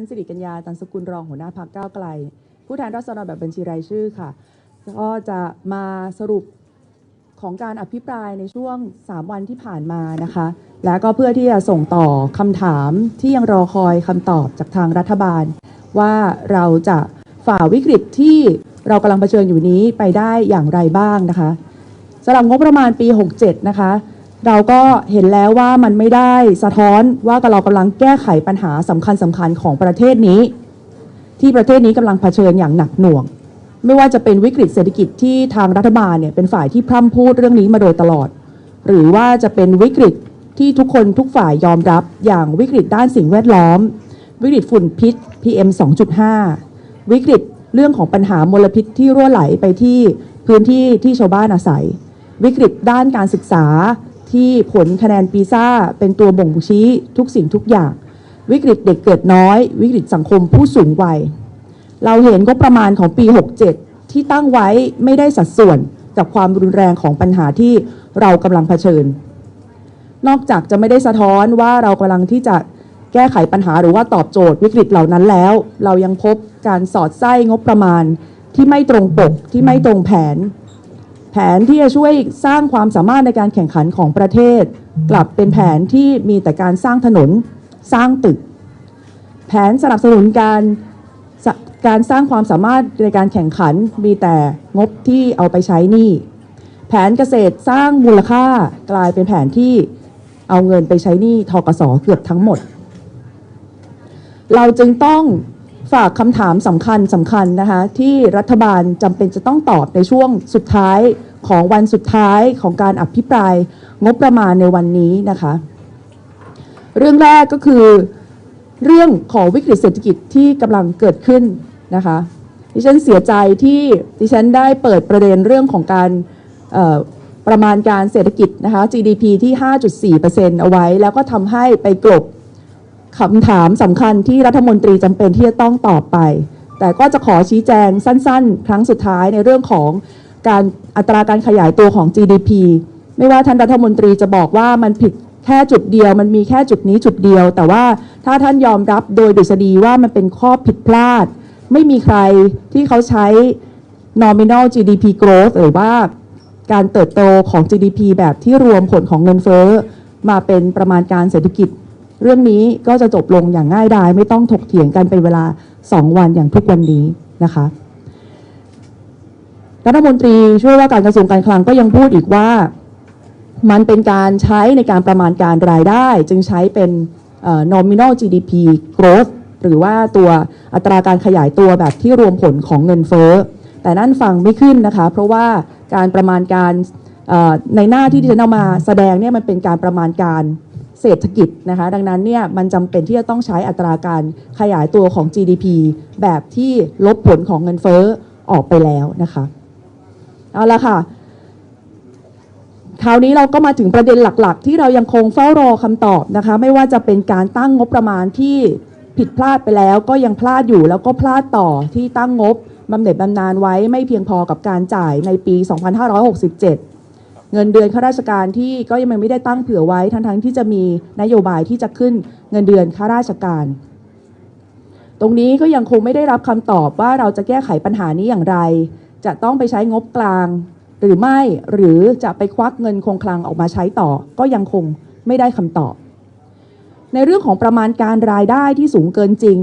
ันสิริกัญญาตันสกุลรองหัวหน้าพักก้าวไกล ผู้แทนราษฎรแบบบัญชีรายชื่อค่ะ ก็จะมาสรุปของการอภิปรายในช่วง 3 วันที่ผ่านมานะคะ และก็เพื่อที่จะส่งต่อคำถามที่ยังรอคอยคำตอบจากทางรัฐบาล ว่าเราจะฝ่าวิกฤตที่เรากำลังเผชิญอยู่นี้ไปได้อย่างไรบ้างนะคะสำหรับงบประมาณปี 67 นะคะ เราก็เห็นแล้วว่ามันไม่ได้สะท้อนว่าเรากำลังแก้ไขปัญหาสำคัญสำคัญของประเทศนี้ ที่ประเทศนี้กำลังเผชิญอย่างหนักหน่วง ไม่ว่าจะเป็นวิกฤตเศรษฐกิจที่ทางรัฐบาลเนี่ยเป็นฝ่ายที่พร่ำพูดเรื่องนี้มาโดยตลอด หรือว่าจะเป็นวิกฤตที่ทุกคนทุกฝ่ายยอมรับอย่างวิกฤตด้านสิ่งแวดล้อม วิกฤตฝุ่นพิษ PM 2.5 วิกฤตเรื่องของปัญหามลพิษที่รั่วไหลไปที่พื้นที่ที่ชาวบ้านอาศัย วิกฤตด้านการศึกษา ที่ผลคะแนนปีซ่าเป็นตัวบ่งชี้ทุกสิ่งทุกอย่าง วิกฤตเด็กเกิดน้อย วิกฤตสังคมผู้สูงวัย เราเห็นก็ประมาณของปี 67 ที่ตั้งไว้ไม่ได้สัดส่วนกับความรุนแรงของปัญหาที่เรากำลังเผชิญ นอกจากจะไม่ได้สะท้อนว่าเรากำลังที่จะแก้ไขปัญหาหรือว่าตอบโจทย์วิกฤตเหล่านั้นแล้ว เรายังพบการสอดไส้งบประมาณที่ไม่ตรงปกที่ไม่ตรงแผน แผนที่จะช่วยสร้างความสามารถในการแข่งขันของประเทศ กลับเป็นแผนที่มีแต่การสร้างถนนสร้างตึก แผนสนับสนุนการการสร้างความสามารถในการแข่งขันมีแต่งบที่เอาไปใช้หนี้แผนเกษตรสร้างมูลค่ากลายเป็นแผนที่เอาเงินไปใช้หนี้ทกสเกือบทั้งหมด เราจึงต้อง ฝากคำถามสำคัญสำคัญนะคะที่รัฐบาลจำเป็นจะต้องตอบในช่วงสุดท้ายของวันสุดท้ายของการอภิปรายงบประมาณในวันนี้นะคะ เรื่องแรกก็คือเรื่องของวิกฤตเศรษฐกิจที่กำลังเกิดขึ้นนะคะดิฉันเสียใจที่ดิฉันได้เปิดประเด็นเรื่องของการประมาณการเศรษฐกิจนะคะ GDP ที่ 5.4%เอาไว้ แล้วก็ทำให้ไปกลบ คำถามสำคัญที่รัฐมนตรีจำเป็นที่จะต้องตอบไป แต่ก็จะขอชี้แจงสั้นๆ ครั้งสุดท้ายในเรื่องของการอัตราการขยายตัวของ GDP ไม่ว่าท่านรัฐมนตรีจะบอกว่ามันผิดแค่จุดเดียวมันมีแค่จุดนี้จุดเดียว แต่ว่าถ้าท่านยอมรับโดยดุษฎีว่ามันเป็นข้อผิดพลาด ไม่มีใครที่เขาใช้ nominal GDP growth หรือว่าการเติบโตของ GDP แบบที่รวมผลของเงินเฟ้อมาเป็นประมาณการเศรษฐกิจ เรื่องนี้ก็จะจบลงอย่างง่ายดายไม่ต้องถกเถียงกันเป็นเวลา 2 วันอย่างทุกวันนี้นะคะรัฐมนตรีช่วยว่าการกระทรวงการคลังก็ยังพูดอีกว่า มันเป็นการใช้ในการประมาณการรายได้ จึงใช้เป็น nominal GDP growth หรือว่าตัวอัตราการขยายตัวแบบที่รวมผลของเงินเฟ้อ แต่นั่นฟังไม่ขึ้นนะคะ เพราะว่าการประมาณการในหน้าที่ที่ฉันเอามาแสดงเนี่ยมันเป็นการประมาณการ เศรษฐกิจนะคะ ดังนั้นเนี่ยมันจำเป็นที่จะต้องใช้อัตราการขยายตัวของ GDP แบบที่ลบผลของเงินเฟ้อออกไปแล้วนะคะเอาละค่ะคราวนี้เราก็มาถึงประเด็นหลักๆ ที่เรายังคงเฝ้ารอคำตอบนะคะ ไม่ว่าจะเป็นการตั้งงบประมาณที่ผิดพลาดไปแล้ว ก็ยังพลาดอยู่แล้วก็พลาดต่อที่ตั้งงบบำเหน็จบำนาญไว้ไม่เพียงพอกับการจ่ายในปี 2567 เงินเดือนข้าราชการที่ก็ยังไม่ได้ตั้งเผื่อไว้ทั้งๆที่จะมีนโยบายที่จะขึ้นเงินเดือนข้าราชการ ตรงนี้ก็ยังคงไม่ได้รับคำตอบว่าเราจะแก้ไขปัญหานี้อย่างไร จะต้องไปใช้งบกลาง หรือไม่หรือจะไปควักเงินคงคลังออกมาใช้ต่อ ก็ยังคงไม่ได้คำตอบ ในเรื่องของประมาณการรายได้ที่สูงเกินจริง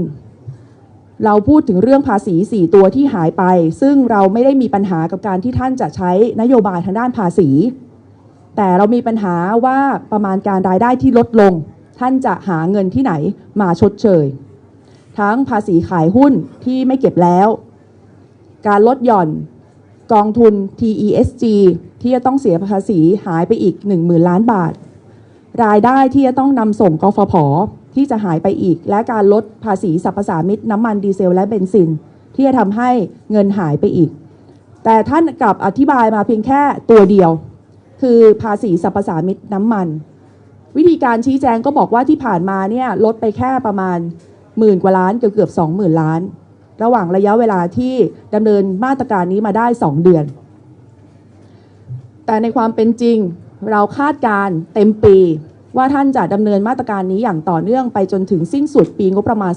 เราพูดถึงเรื่องภาษี 4 ตัวที่หายไป ซึ่งเราไม่ได้มีปัญหากับการที่ท่านจะใช้นโยบายทางด้านภาษี แต่เรามีปัญหาว่าประมาณการรายได้ที่ลดลง ท่านจะหาเงินที่ไหนมาชดเชย ทั้งภาษีขายหุ้นที่ไม่เก็บแล้ว การลดหย่อนกองทุน TESG ที่จะต้องเสียภาษีหายไปอีก 10,000 ล้านบาท รายได้ที่จะต้องนำส่งกฟผ ที่จะหายไปอีก และการลดภาษีสรรพสามิตน้ำมันดีเซลและเบนซิน ที่จะทำให้เงินหายไปอีก แต่ท่านกลับอธิบายมาเพียงแค่ตัวเดียว คือภาษีสรรพสามิตน้ำมัน วิธีการชี้แจงก็บอกว่าที่ผ่านมาเนี่ยลดไปแค่ประมาณหมื่นกว่าล้านเกือบเกือบสองหมื่นล้าน ระหว่างระยะเวลาที่ดำเนินมาตรการนี้มาได้ 2 เดือน แต่ในความเป็นจริงเราคาดการเต็มปี ว่าท่านจะดำเนินมาตรการนี้อย่างต่อเนื่องไปจนถึงสิ้นสุดปีงบประมาณ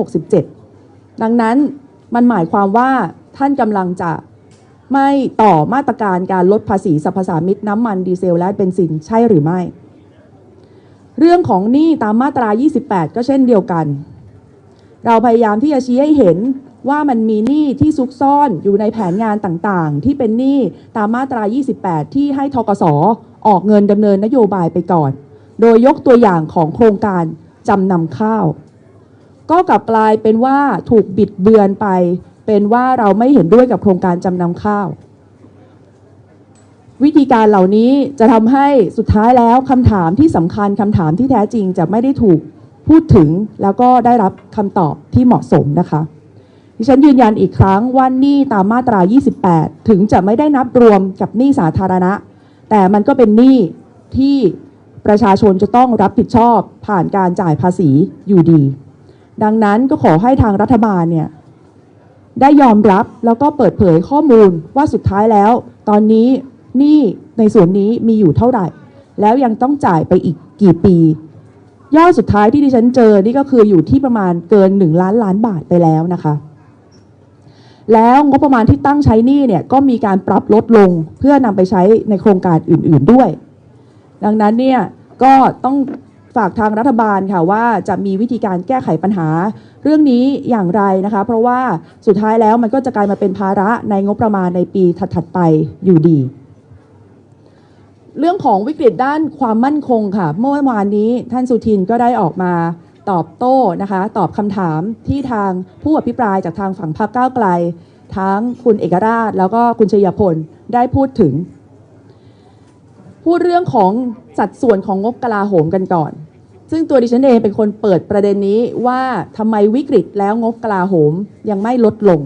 2567 ดังนั้นมันหมายความว่าท่านกำลังจะไม่ต่อมาตรการการลดภาษีสรรพสามิตน้ำมันดีเซลและเบนซินใช่หรือไม่ เรื่องของหนี้ตามมาตรา 28 ก็เช่นเดียวกัน เราพยายามที่จะชี้ให้เห็นว่ามันมีหนี้ที่ซุกซ่อนอยู่ในแผนงานต่างๆ ที่เป็นหนี้ตามมาตรา 28 ที่ให้ทกสออกเงินดำเนินนโยบายไปก่อน โดยยกตัวอย่างของโครงการจำนำข้าว ก็กลับกลายเป็นว่าถูกบิดเบือนไป เป็นว่าเราไม่เห็นด้วยกับโครงการจำนำข้าว วิธีการเหล่านี้จะทำให้สุดท้ายแล้วคำถามที่สำคัญคำถามที่แท้จริงจะไม่ได้ถูกพูดถึงแล้วก็ได้รับคำตอบที่เหมาะสมนะคะดิฉันยืนยันอีกครั้งว่านี้ตามมาตรา 28 ถึงจะไม่ได้นับรวมกับหนี้สาธารณะ แต่มันก็เป็นหนี้ที่ ประชาชนจะต้องรับผิดชอบผ่านการจ่ายภาษีอยู่ดี ดังนั้นก็ขอให้ทางรัฐบาลเนี่ยได้ยอมรับแล้วก็เปิดเผยข้อมูลว่าสุดท้ายแล้ว ตอนนี้หนี้ในส่วนนี้มีอยู่เท่าไหร่ แล้วยังต้องจ่ายไปอีกกี่ปี ยอดสุดท้ายที่ดิฉันเจอนี่ก็คืออยู่ที่ประมาณเกิน 1 ล้านล้านบาทไปแล้วนะคะ แล้วงบประมาณที่ตั้งใช้หนี้เนี่ยก็มีการปรับลดลงเพื่อนำไปใช้ในโครงการอื่น ๆด้วย ดังนั้นเนี่ยก็ต้องฝากทางรัฐบาลค่ะว่าจะมีวิธีการแก้ไขปัญหา เรื่องนี้อย่างไรนะคะ เพราะว่าสุดท้ายแล้วมันก็จะกลายมาเป็นภาระในงบประมาณในปีถัดๆไปอยู่ดี เรื่องของวิกฤตด้านความมั่นคงค่ะ เมื่อวานนี้ท่านสุทินก็ได้ออกมาตอบโต้นะคะ ตอบคำถามที่ทางผู้อภิปรายจากทางฝั่งพรรคก้าวไกล ทั้งคุณเอกราช แล้วก็คุณชยพลได้พูดถึง พูดเรื่องของสัดส่วนของงบกลาโหมกันก่อน ซึ่งตัวดิฉันเองเป็นคนเปิดประเด็นนี้ว่าทำไมวิกฤตแล้วงบกลาโหมยังไม่ลดลง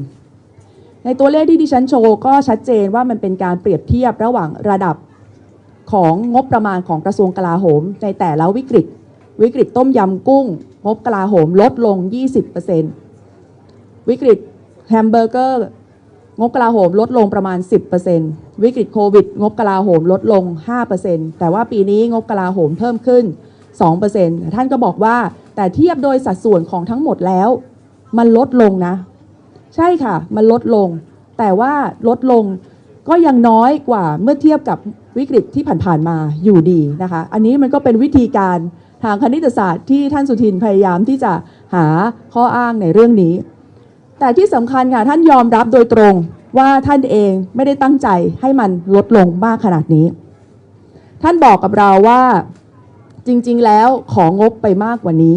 ในตัวเลขที่ดิฉันโชว์ก็ชัดเจนว่ามันเป็นการเปรียบเทียบระหว่างระดับของงบประมาณของกระทรวงกลาโหม ในแต่ละวิกฤต วิกฤตต้มยำกุ้ง งบกลาโหมลดลง 20%วิกฤตแฮมเบอร์เกอร์ งบกลาโหมลดลงประมาณ 10%วิกฤตโควิด งบกลาโหมลดลง 5%แต่ว่าปีนี้งบกลาโหมเพิ่มขึ้น 2%ท่านก็บอกว่าแต่เทียบโดยสัดส่วนของทั้งหมดแล้ว มันลดลงนะ ใช่ค่ะ มันลดลง แต่ว่าลดลงก็ยังน้อยกว่าเมื่อเทียบกับวิกฤตที่ผ่านๆมาอยู่ดีนะคะ อันนี้มันก็เป็นวิธีการทางคณิตศาสตร์ที่ท่านสุทินพยายามที่จะหาข้ออ้างในเรื่องนี้ แต่ที่สำคัญค่ะท่านยอมรับโดยตรงว่าท่านเองไม่ได้ตั้งใจให้มันลดลงมากขนาดนี้ ท่านบอกกับเราว่าจริง ๆ แล้วของงบไปมากกว่านี้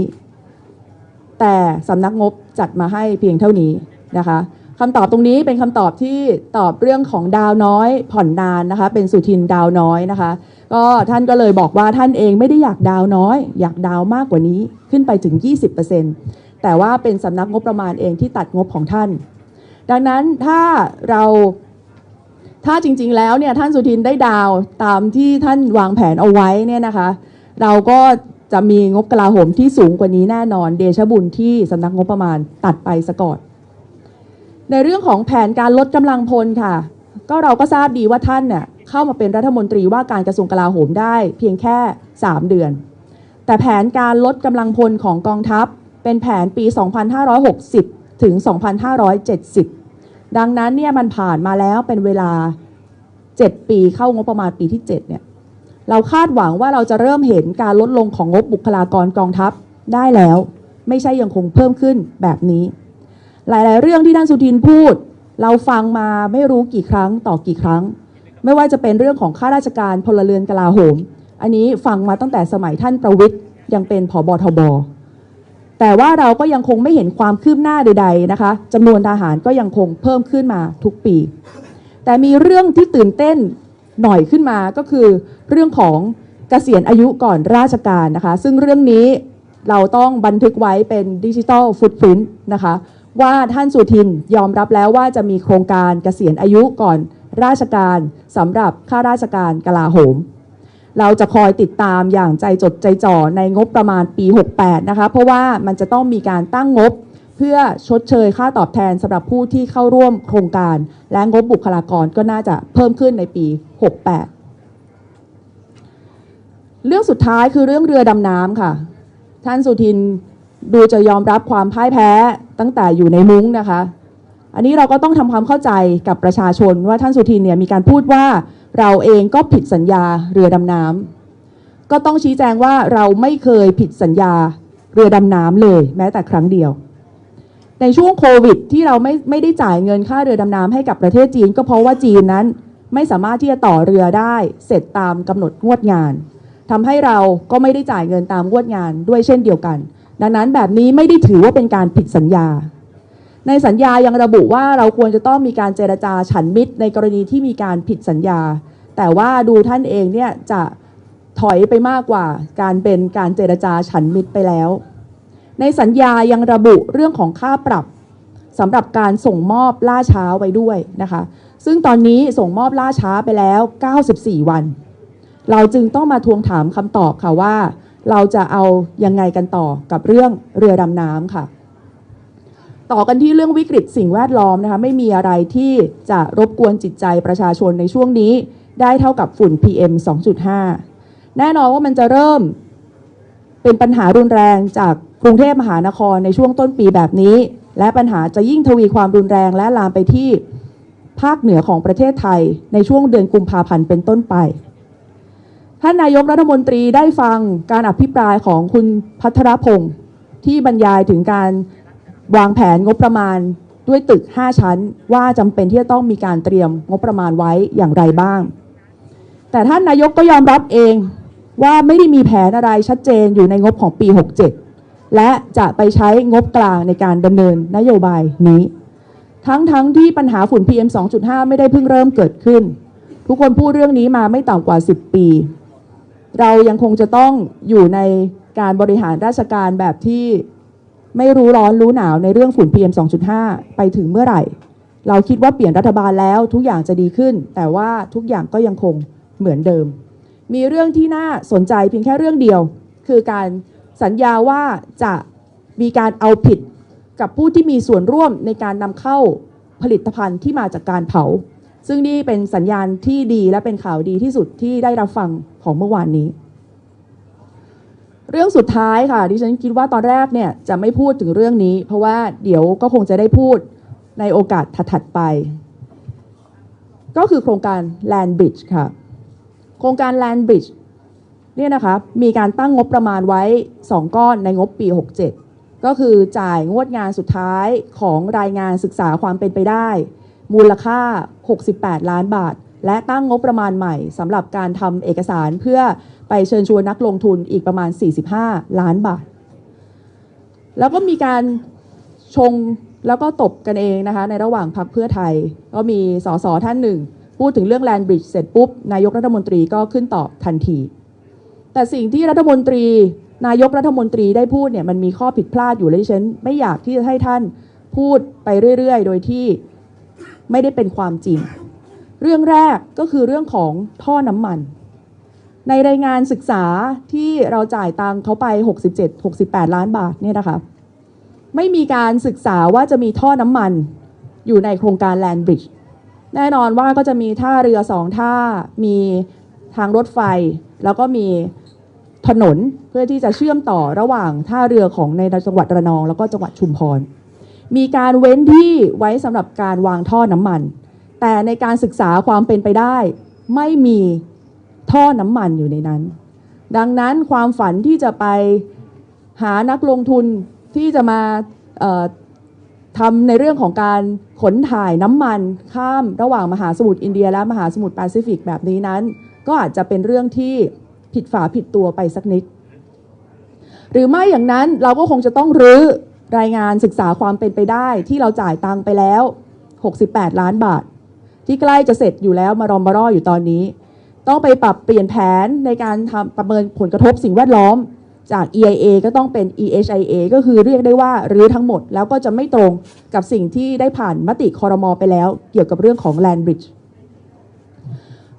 แต่สำนักงบจัดมาให้เพียงเท่านี้นะคะคำตอบตรงนี้เป็นคำตอบที่ตอบเรื่องของดาวน้อยผ่อนนานนะคะ เป็นสุทินดาวน้อยนะคะ ก็ท่านก็เลยบอกว่าท่านเองไม่ได้อยากดาวน้อย อยากดาวมากกว่านี้ขึ้นไปถึง 20% แต่ว่าเป็นสำนักงบประมาณเองที่ตัดงบของท่าน ดังนั้นถ้าเราถ้าจริงๆแล้วเนี่ยท่านสุทินได้ดาวตามที่ท่านวางแผนเอาไว้เนี่ยนะคะ เราก็จะมีงบกลาโหมที่สูงกว่านี้แน่นอน เดชะบุญที่สำนักงบประมาณตัดไปซะกอนในเรื่องของแผนการลดกำลังพลค่ะ ก็เราก็ทราบดีว่าท่านเนี่ยเข้ามาเป็นรัฐมนตรีว่าการกระทรวงกลาโหมได้เพียงแค่ 3 เดือน แต่แผนการลดกำลังพลของกองทัพ เป็นแผนปี 2560 ถึง 2570 ดังนั้นเนี่ยมันผ่านมาแล้วเป็นเวลา 7 ปีเข้างบประมาณปีที่ 7 เนี่ย เราคาดหวังว่าเราจะเริ่มเห็นการลดลงของงบบุคลากรกองทัพได้แล้ว ไม่ใช่ยังคงเพิ่มขึ้นแบบนี้ หลาย ๆ เรื่องที่ท่านสุทินพูด เราฟังมาไม่รู้กี่ครั้งต่อกี่ครั้ง ไม่ว่าจะเป็นเรื่องของข้าราชการพลเรือนกลาโหม อันนี้ฟังมาตั้งแต่สมัยท่านประวิทย์ยังเป็นผบทบ แต่ว่าเราก็ยังคงไม่เห็นความคืบหน้าใด ๆนะคะจำนวนทหารก็ยังคงเพิ่มขึ้นมาทุกปี แต่มีเรื่องที่ตื่นเต้นหน่อยขึ้นมาก็คือ เรื่องของเกษียณอายุก่อนราชการนะคะ ซึ่งเรื่องนี้เราต้องบันทึกไว้เป็นดิจิทัลฟุตพิ้นนะคะ ว่าท่านสุทินยอมรับแล้วว่าจะมีโครงการเกษียณอายุก่อนราชการสำหรับข้าราชการกลาโหม เราจะคอยติดตามอย่างใจจดใจจ่อในงบประมาณปี 68 นะคะ เพราะว่ามันจะต้องมีการตั้งงบ เพื่อชดเชยค่าตอบแทนสำหรับผู้ที่เข้าร่วมโครงการ และงบบุคลากรก็น่าจะเพิ่มขึ้นในปี 68 เรื่องสุดท้ายคือเรื่องเรือดำน้ำค่ะ ท่านสุทินดูจะยอมรับความพ่ายแพ้ตั้งแต่อยู่ในมุ้งนะคะ อันนี้เราก็ต้องทำความเข้าใจกับประชาชนว่าท่านสุทินเนี่ยมีการพูดว่า เราเองก็ผิดสัญญาเรือดำน้ำก็ต้องชี้แจงว่าเราไม่เคยผิดสัญญาเรือดำน้ำเลย แม้แต่ครั้งเดียว ในช่วงโควิด ที่เราไม่ไม่ได้จ่ายเงินค่าเรือดำน้ำให้กับประเทศจีน ก็เพราะว่าจีนนั้นไม่สามารถที่จะต่อเรือได้เสร็จตามกำหนดงวดงานทำให้เราก็ไม่ได้จ่ายเงินตามงวดงานด้วยเช่นเดียวกัน ดังนั้นแบบนี้ไม่ได้ถือว่าเป็นการผิดสัญญา ในสัญญายังระบุว่าเราควรจะต้องมีการเจรจาฉันมิตร ในกรณีที่มีการผิดสัญญา แต่ว่าดูท่านเองเนี่ยจะถอยไปมากกว่าการเป็นการเจรจาฉันมิตรไปแล้ว ในสัญญายังระบุเรื่องของค่าปรับสำหรับการส่งมอบล่าช้าไว้ด้วยนะคะ ซึ่งตอนนี้ส่งมอบล่าช้าไปแล้ว 94 วัน เราจึงต้องมาทวงถามคำตอบค่ะว่า เราจะเอายังไงกันต่อกับเรื่องเรือดำน้ำค่ะ ต่อกันที่เรื่องวิกฤตสิ่งแวดล้อมนะคะไม่มีอะไรที่จะรบกวนจิตใจประชาชนในช่วงนี้ ได้เท่ากับฝุ่น PM 2.5 แน่นอนว่ามันจะเริ่ม เป็นปัญหารุนแรงจากกรุงเทพมหานครในช่วงต้นปีแบบนี้ และปัญหาจะยิ่งทวีความรุนแรงและลามไปที่ภาคเหนือของประเทศไทยในช่วงเดือนกุมภาพันธ์เป็นต้นไป ท่านนายกรัฐมนตรีได้ฟังการอภิปรายของคุณพัทรพงศ์ที่บรรยายถึงการ วางแผนงบประมาณด้วยตึก 5 ชั้น ว่าจำเป็นที่จะต้องมีการเตรียมงบประมาณไว้อย่างไรบ้าง แต่ท่านนายกก็ยอมรับเองว่าไม่ได้มีแผนอะไรชัดเจนอยู่ในงบของปี 67 และจะไปใช้งบกลางในการดำเนินนโยบายนี้ ทั้งๆทที่ปัญหาฝุ่น PM 2.5 ไม่ได้เพิ่งเริ่มเกิดขึ้น ทุกคนพูดเรื่องนี้มาไม่ต่ำกว่า 10 ปี เรายังคงจะต้องอยู่ในการบริหารราชการแบบที่ ไม่รู้ร้อนรู้หนาวในเรื่องฝุ่น PM 2.5 ไปถึงเมื่อไหร่ เราคิดว่าเปลี่ยนรัฐบาลแล้วทุกอย่างจะดีขึ้น แต่ว่าทุกอย่างก็ยังคงเหมือนเดิม มีเรื่องที่น่าสนใจเพียงแค่เรื่องเดียว คือการสัญญาว่าจะมีการเอาผิดกับผู้ที่มีส่วนร่วมในการนำเข้าผลิตภัณฑ์ที่มาจากการเผา ซึ่งนี่เป็นสัญญาณที่ดีและเป็นข่าวดีที่สุดที่ได้รับฟังของเมื่อวานนี้ เรื่องสุดท้ายค่ะดิฉันคิดว่าตอนแรกเนี่ยจะไม่พูดถึงเรื่องนี้ เพราะว่าเดี๋ยวก็คงจะได้พูดในโอกาสถัดๆไป ก็คือโครงการ Land Bridge ค่ะ โครงการ Land Bridge เนี่ยนะคะมีการตั้งงบประมาณไว้ 2 ก้อนในงบปี 67 ก็คือจ่ายงวดงานสุดท้ายของรายงานศึกษาความเป็นไปได้ มูลค่า 68 ล้านบาท และตั้งงบประมาณใหม่สำหรับการทำเอกสารเพื่อ ไปเชิญชวนนักลงทุนอีกประมาณ 45 ล้านบาท แล้วก็มีการชงแล้วก็ตบกันเองนะคะในระหว่างพักเพื่อไทย ก็มีสสท่านหนึ่ง พูดถึงเรื่องแลนบริดจ์เสร็จปุ๊บ นายกรัฐมนตรีก็ขึ้นตอบทันที แต่สิ่งที่รัฐมนตรี นายกรัฐมนตรีได้พูดเนี่ยมันมีข้อผิดพลาดอยู่และดิฉันไม่อยากที่จะให้ท่านพูดไปเรื่อย ๆ โดยที่ไม่ได้เป็นความจริง เรื่องแรกก็คือเรื่องของท่อน้ำมัน ในรายงานศึกษาที่เราจ่ายตังเขาไป 67-68 ล้านบาทเนี่ยนะคะ ไม่มีการศึกษาว่าจะมีท่อน้ำมันอยู่ในโครงการ Land Bridge แน่นอนว่าก็จะมีท่าเรือสองท่า มีทางรถไฟ แล้วก็มีถนนเพื่อที่จะเชื่อมต่อระหว่างท่าเรือของในจังหวัดระนอง แล้วก็จังหวัดชุมพร มีการเว้นที่ไว้สำหรับการวางท่อน้ำมัน แต่ในการศึกษาความเป็นไปได้ ไม่มี ท่อน้ำมันอยู่ในนั้น ดังนั้นความฝันที่จะไปหานักลงทุนที่จะมาทำในเรื่องของการขนถ่ายน้ำมันข้ามระหว่างมหาสมุทรอินเดีย และมหาสมุทรแปซิฟิกแบบนี้นั้น ก็อาจจะเป็นเรื่องที่ผิดฝาผิดตัวไปสักนิด หรือไม่อย่างนั้นเราก็คงจะต้องรื้อรายงานศึกษาความเป็นไปได้ที่เราจ่ายตังไปแล้ว 68 ล้านบาท ที่ใกล้จะเสร็จอยู่แล้วมารอมมารออยู่ตอนนี้ ต้องไปปรับเปลี่ยนแผนในการทำประเมินผลกระทบสิ่งแวดล้อมจาก EIA ก็ต้องเป็น EHIA ก็คือเรียกได้ว่ารื้อทั้งหมด แล้วก็จะไม่ตรงกับสิ่งที่ได้ผ่านมติคอรมอไปแล้ว เกี่ยวกับเรื่องของ Land Bridge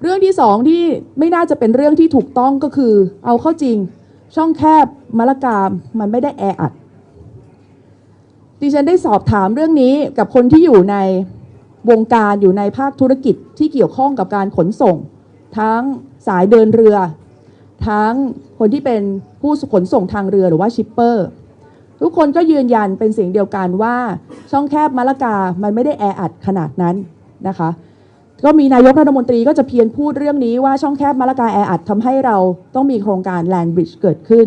เรื่องที่สองที่ไม่น่าจะเป็นเรื่องที่ถูกต้องก็คือ เอาเข้าจริงช่องแคบมะละกามมันไม่ได้แออัด ดิฉันได้สอบถามเรื่องนี้กับคนที่อยู่ในวงการอยู่ในภาคธุรกิจที่เกี่ยวข้องกับการขนส่ง ทั้งสายเดินเรือ ทั้งคนที่เป็นผู้ขนส่งทางเรือหรือว่าชิปเปอร์ทุกคนก็ยืนยันเป็นเสียงเดียวกันว่าช่องแคบมะละกา มันไม่ได้แออัดขนาดนั้นนะคะ ก็มีนายกรัฐมนตรีก็จะเพียรพูดเรื่องนี้ว่าช่องแคบมะละกาแออัดทำให้เราต้องมีโครงการ Land Bridge เกิดขึ้น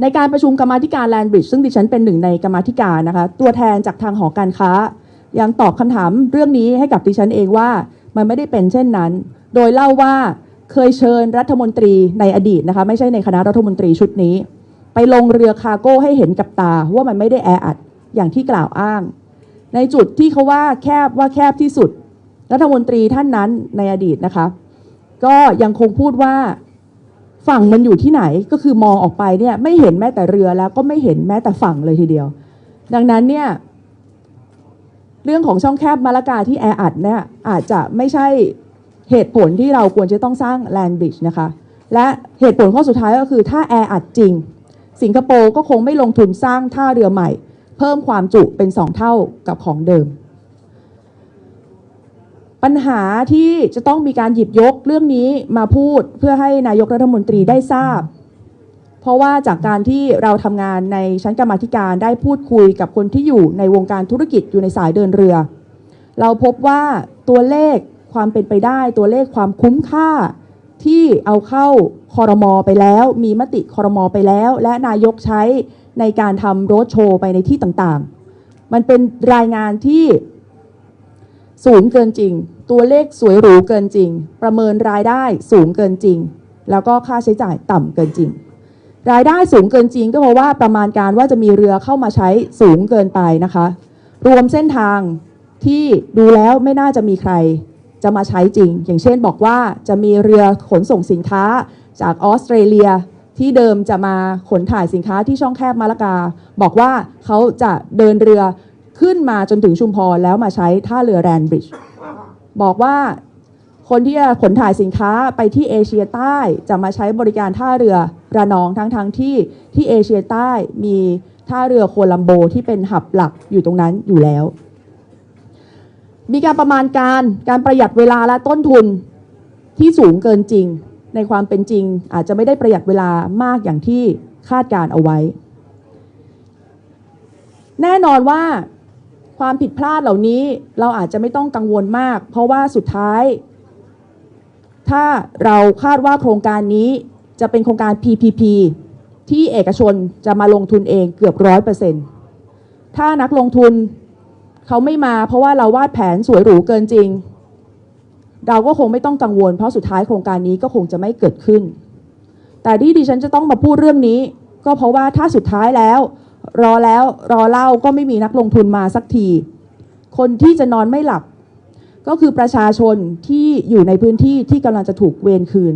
ในการประชุมกรรมาธิการ Land Bridge ซึ่งดิฉันเป็นหนึ่งในกรรมาธิการนะคะ ตัวแทนจากทางหอการค้า ยังตอบคำถามเรื่องนี้ให้กับดิฉันเองว่ามันไม่ได้เป็นเช่นนั้น โดยเล่าว่าเคยเชิญรัฐมนตรีในอดีตนะคะไม่ใช่ในคณะรัฐมนตรีชุดนี้ ไปลงเรือคาโก้ให้เห็นกับตาว่ามันไม่ได้แออัดอย่างที่กล่าวอ้าง ในจุดที่เขาว่าแคบว่าแคบที่สุด รัฐมนตรีท่านนั้นในอดีตนะคะ ก็ยังคงพูดว่าฝั่งมันอยู่ที่ไหนก็คือมองออกไปเนี่ยไม่เห็นแม้แต่เรือแล้วก็ไม่เห็นแม้แต่ฝั่งเลยทีเดียว ดังนั้นเนี่ยเรื่องของช่องแคบมาละกาที่แออัดเนี่ยอาจจะไม่ใช่ เหตุผลที่เราควรจะต้องสร้างแลนบริดจ์นะคะ และเหตุผลข้อสุดท้ายก็คือถ้าแออัดจริง สิงคโปร์ก็คงไม่ลงทุนสร้างท่าเรือใหม่ เพิ่มความจุเป็นสองเท่ากับของเดิม ปัญหาที่จะต้องมีการหยิบยกเรื่องนี้มาพูดเพื่อให้นายกรัฐมนตรีได้ทราบ เพราะว่าจากการที่เราทำงานในชั้นกรรมาธิการได้พูดคุยกับคนที่อยู่ในวงการธุรกิจอยู่ในสายเดินเรือ เราพบว่าตัวเลข ความเป็นไปได้ตัวเลขความคุ้มค่า ที่เอาเข้าคอรมอไปแล้ว มีมติคอรมอไปแล้ว และนายกใช้ในการทำโรดโชว์ไปในที่ต่างๆ มันเป็นรายงานที่สูงเกินจริง ตัวเลขสวยหรูเกินจริง ประเมินรายได้สูงเกินจริง แล้วก็ค่าใช้จ่ายต่ำเกินจริง รายได้สูงเกินจริง ก็เพราะว่าประมาณการว่าจะมีเรือเข้ามาใช้สูงเกินไปนะคะ รวมเส้นทางที่ดูแล้วไม่น่าจะมีใคร จะมาใช้จริง อย่างเช่นบอกว่าจะมีเรือขนส่งสินค้าจากออสเตรเลียที่เดิมจะมาขนถ่ายสินค้าที่ช่องแคบมาละกา บอกว่าเขาจะเดินเรือขึ้นมาจนถึงชุมพรแล้วมาใช้ท่าเรือแรนบริดจ์บอกว่าคนที่จะขนถ่ายสินค้าไปที่เอเชียใต้จะมาใช้บริการท่าเรือระนองทั้งทั้งที่ที่เอเชียใต้มีท่าเรือโคลัมโบที่เป็นหับหลักอยู่ตรงนั้นอยู่แล้ว มีการประมาณการการประหยัดเวลาและต้นทุนที่สูงเกินจริง ในความเป็นจริง อาจจะไม่ได้ประหยัดเวลามากอย่างที่คาดการเอาไว้ แน่นอนว่าความผิดพลาดเหล่านี้เราอาจจะไม่ต้องกังวลมาก เพราะว่าสุดท้าย ถ้าเราคาดว่าโครงการนี้จะเป็นโครงการ PPP ที่เอกชนจะมาลงทุนเองเกือบร้อยเปอร์เซ็นต์ถ้านักลงทุน เขาไม่มาเพราะว่าเราวาดแผนสวยหรูเกินจริง เราก็คงไม่ต้องกังวล เพราะสุดท้ายโครงการนี้ก็คงจะไม่เกิดขึ้น แต่ที่ดิฉันจะต้องมาพูดเรื่องนี้ ก็เพราะว่าถ้าสุดท้ายแล้ว รอแล้วรอเล่าก็ไม่มีนักลงทุนมาสักที คนที่จะนอนไม่หลับ ก็คือประชาชนที่อยู่ในพื้นที่ที่กำลังจะถูกเวรคืน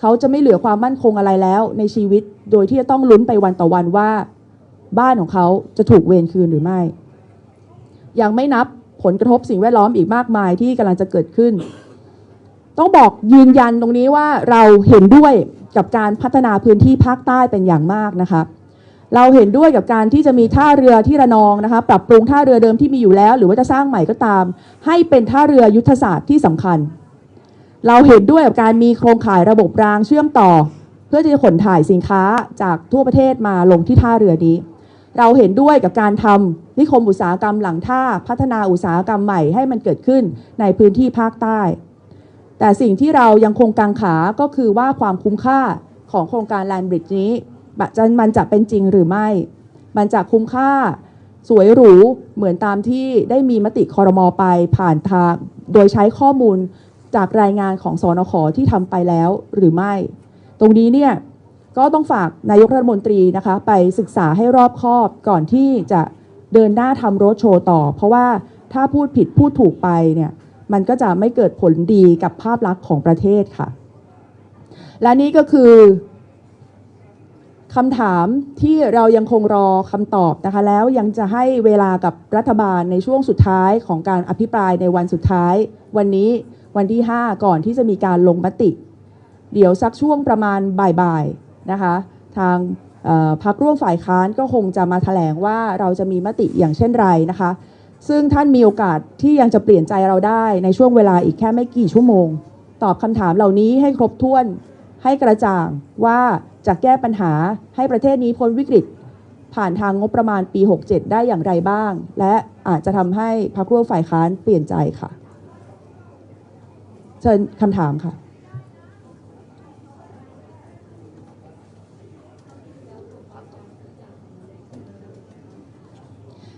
เขาจะไม่เหลือความมั่นคงอะไรแล้วในชีวิตโดยที่จะต้องลุ้นไปวันต่อวันว่า บ้านของเขาจะถูกเวรคืนหรือไม่ ยังไม่นับผลกระทบสิ่งแวดล้อมอีกมากมายที่กำลังจะเกิดขึ้น ต้องบอกยืนยันตรงนี้ว่าเราเห็นด้วยกับการพัฒนาพื้นที่ภาคใต้เป็นอย่างมากนะคะเราเห็นด้วยกับการที่จะมีท่าเรือที่ระนองนะคะปรับปรุงท่าเรือเดิมที่มีอยู่แล้ว หรือว่าจะสร้างใหม่ก็ตาม ให้เป็นท่าเรือยุทธศาสตร์ที่สำคัญ เราเห็นด้วยกับการมีโครงข่ายระบบรางเชื่อมต่อ เพื่อที่จะขนถ่ายสินค้าจากทั่วประเทศมาลงที่ท่าเรือนี้ เราเห็นด้วยกับการทำนิคมอุตสาหกรรมหลังท่าพัฒนาอุตสาหกรรมใหม่ให้มันเกิดขึ้นในพื้นที่ภาคใต้ แต่สิ่งที่เรายังคงกังขาก็คือว่าความคุ้มค่าของโครงการแลนบริดจ์นี้จะมันจะเป็นจริงหรือไม่ มันจะคุ้มค่าสวยหรูเหมือนตามที่ได้มีมติคอรมอไปผ่านทางโดยใช้ข้อมูลจากรายงานของสอนขอที่ทำไปแล้วหรือไม่ ตรงนี้เนี่ย ก็ต้องฝากนายกรัฐมนตรีนะคะ ไปศึกษาให้รอบคอบก่อนที่จะเดินหน้าทำโรดโชว์ต่อ เพราะว่าถ้าพูดผิดพูดถูกไปเนี่ยมันก็จะไม่เกิดผลดีกับภาพลักษณ์ของประเทศค่ะ และนี่ก็คือคำถามที่เรายังคงรอคำตอบนะคะ แล้วยังจะให้เวลากับรัฐบาลในช่วงสุดท้ายของการอภิปรายในวันสุดท้าย วันนี้วันที่ 5 ก่อนที่จะมีการลงมติ เดี๋ยวสักช่วงประมาณบ่ายๆ นะคะ ทางพักร่วมฝ่ายค้านก็คงจะมาแถลงว่าเราจะมีมติอย่างเช่นไรนะคะ ซึ่งท่านมีโอกาสที่ยังจะเปลี่ยนใจเราได้ในช่วงเวลาอีกแค่ไม่กี่ชั่วโมง ตอบคำถามเหล่านี้ให้ครบถ้วนให้กระจ่างว่าจะแก้ปัญหาให้ประเทศนี้พ้นวิกฤต ผ่านทางงบประมาณปี 67 ได้อย่างไรบ้าง และอาจจะทำให้พรรคร่วมฝ่ายค้านเปลี่ยนใจค่ะ เชิญคำถามค่ะ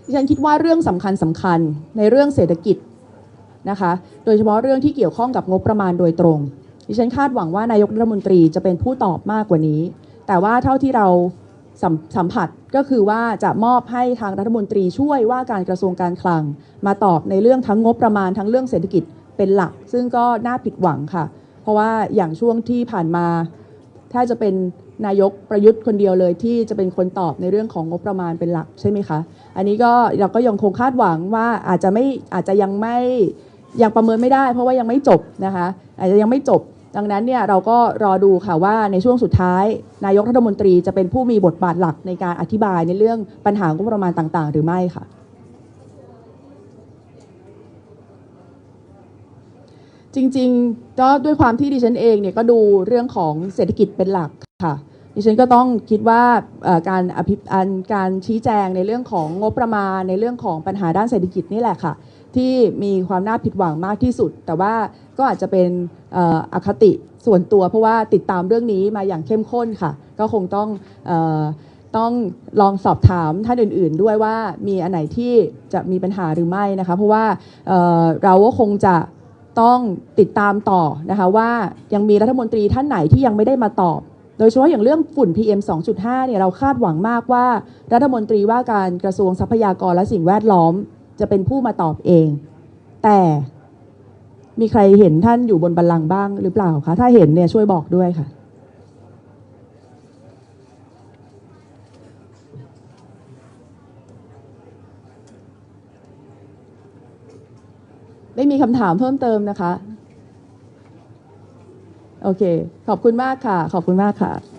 ดิ ฉันคิดว่าเรื่องสำคัญสำคัญในเรื่องเศรษฐกิจนะคะ โดยเฉพาะเรื่องที่เกี่ยวข้องกับงบประมาณโดยตรง ดิฉันคาดหวังว่านายกรัฐมนตรีจะเป็นผู้ตอบมากกว่านี้ แต่ว่าเท่าที่เราสัมสัมผัสก็คือว่าจะมอบให้ทางรัฐมนตรีช่วยว่าการกระทรวงการคลัง มาตอบในเรื่องทั้งงบประมาณทั้งเรื่องเศรษฐกิจเป็นหลัก ซึ่งก็น่าผิดหวังค่ะ เพราะว่าอย่างช่วงที่ผ่านมา ถ้าจะเป็น นายกประยุทธ์คนเดียวเลยที่จะเป็นคนตอบในเรื่องของงบประมาณเป็นหลักใช่ไหมคะ อันนี้ก็เราก็ยังคงคาดหวังว่าอาจจะไม่อาจจะยังไม่ยังประเมินไม่ได้ เพราะว่ายังไม่จบนะคะอาจจะยังไม่จบ ดังนั้นเนี่ยเราก็รอดูค่ะว่าในช่วงสุดท้าย นายกรัฐมนตรีจะเป็นผู้มีบทบาทหลักในการอธิบายในเรื่องปัญหางบประมาณต่าง ๆ หรือไม่ค่ะจริงๆ ก็ด้วยความที่ดิฉันเองเนี่ยก็ดูเรื่องของเศรษฐกิจเป็นหลักค่ะ ดิฉันก็ต้องคิดว่าการอภิอันการชี้แจงในเรื่องของงบประมาณ ในเรื่องของปัญหาด้านเศรษฐกิจนี่แหละค่ะ ที่มีความน่าผิดหวังมากที่สุด แต่ว่าก็อาจจะเป็นอคติส่วนตัวเพราะว่าติดตามเรื่องนี้มาอย่างเข้มข้นค่ะ ก็คงต้องต้องลองสอบถามท่านอื่น ๆ ด้วยว่ามีอันไหนที่จะมีปัญหาหรือไม่นะคะ เพราะว่าเเราก็คงจะต้องติดตามต่อนะคะว่ายังมีรัฐมนตรีท่านไหนที่ยังไม่ได้มาตอบ โดยเฉพาะอย่างเรื่องฝุ่น PM 2.5 เนี่ยเราคาดหวังมากว่า รัฐมนตรีว่าการกระทรวงทรัพยากรและสิ่งแวดล้อม จะเป็นผู้มาตอบเอง แต่มีใครเห็นท่านอยู่บนบัลลังก์บ้างหรือเปล่าคะถ้าเห็นเนี่ยช่วยบอกด้วยค่ะไม่มีคำถามเพิ่มเติมนะคะ โอเค ขอบคุณมากค่ะ ขอบคุณมากค่ะ